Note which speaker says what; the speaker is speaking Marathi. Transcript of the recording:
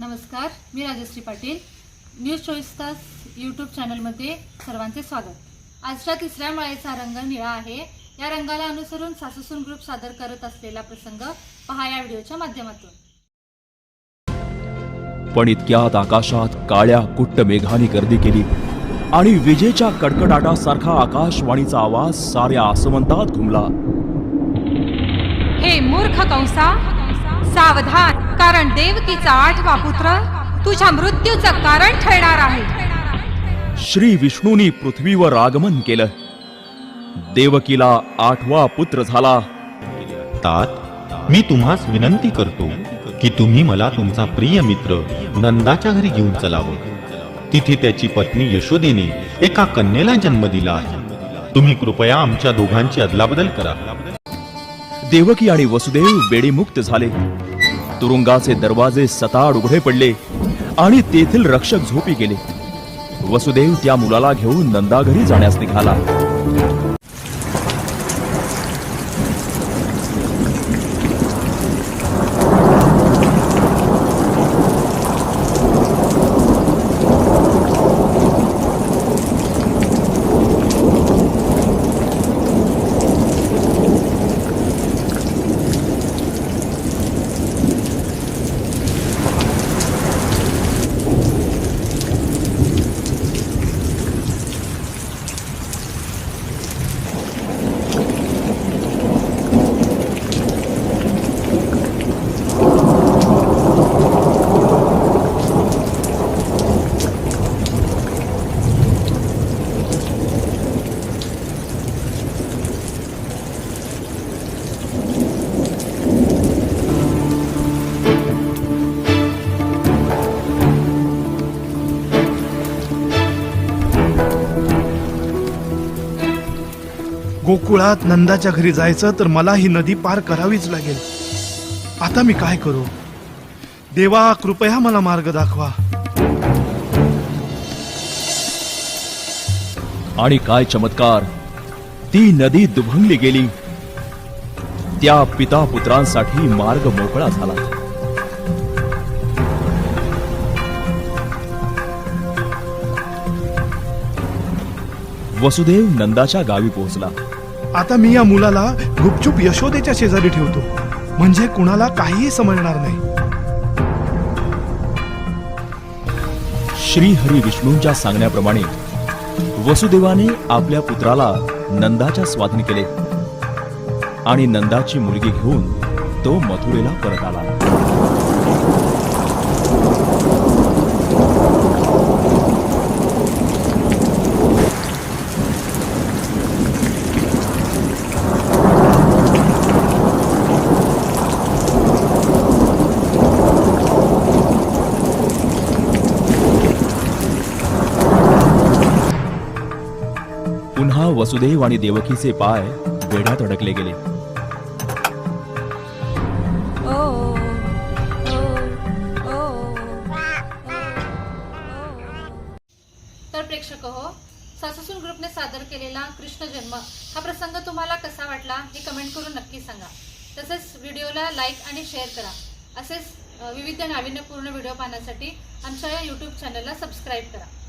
Speaker 1: मी राजश्री पाटील. न्यूज चोवीस तास यूट्यूब चॅनलमध्ये सर्वांचे स्वागत. आजच्या तिसऱ्या माळेचा रंग निळा आहे. या रंगाला अनुसरून सासूसून ग्रुप सादर करत असलेला प्रसंग पहा या व्हिडिओच्या माध्यमातून.
Speaker 2: पण इतक्यात आकाशात काळ्या कुट्ट मेघाने गर्दी केली आणि विजेच्या कडकडाटासारखा आकाशवाणीचा आवाज साऱ्या आसमंतात घुमला.
Speaker 3: हे मूर्ख कंसा सावधान. कारण देवकीचा आठवा पुत्र तुझ्या मृत्यूचं कारण ठरणार आहे.
Speaker 2: श्री विष्णूंनी पृथ्वीवर आगमन केलं. देवकीला आठवा पुत्र झाला.
Speaker 4: तात मी तुम्हास विनंती करतो की तुम्ही मला तुमचा प्रिय मित्र नंदाच्या घरी घेऊन चलावं. तिथे त्याची पत्नी यशोदेने एका कन्येला जन्म दिला आहे. तुम्ही कृपया आमच्या दोघांची अदलाबदल करा.
Speaker 2: देवकी आणि वसुदेव बेडीमुक्त झाले. तुरुंगाचे दरवाजे सताड उघडे पडले आणि तेथील रक्षक झोपी गेले. वसुदेव त्या मुलाला घेऊन नंदाघरी जाण्यास निघाला.
Speaker 5: गोकुळात नंदाच्या घरी जायचं तर मला ही नदी पार करावीच लागेल. आता मी काय करू? देवा कृपया मला मार्ग दाखवा.
Speaker 2: आणि काय चमत्कार? ती नदी दुभंगली गेली. त्या पिता पुत्रांसाठी मार्ग मोकळा झाला. वसुदेव नंदाच्या गावी पोहोचला.
Speaker 5: आता मी या मुलाला गुपचूप यशोदेच्या शेजारी ठेवतो. म्हणजे कुणाला काहीही समजणार नाही.
Speaker 2: श्री हरी विष्णूंच्या सांगण्याप्रमाणे वसुदेवाने आपल्या पुत्राला नंदाच्या स्वाधीन केले आणि नंदाची मुलगी घेऊन तो मथुरेला परत आला. पुन्हा वसुदेव आणि देवकीचे पाय वेढ्यात अडकले गेले
Speaker 3: ओ
Speaker 1: तर प्रेक्षक हो सासूसून ग्रुपने सादर केलेला कृष्ण जन्म हा प्रसंग तुम्हाला कसा वाटला हे कमेंट करून नक्की सांगा तसेच व्हिडिओला लाईक आणि शेअर करा असेच विविध नाविन्यपूर्ण व्हिडिओ पाहण्यासाठी आमच्या या यूट्यूब चॅनलला सबस्क्राईब करा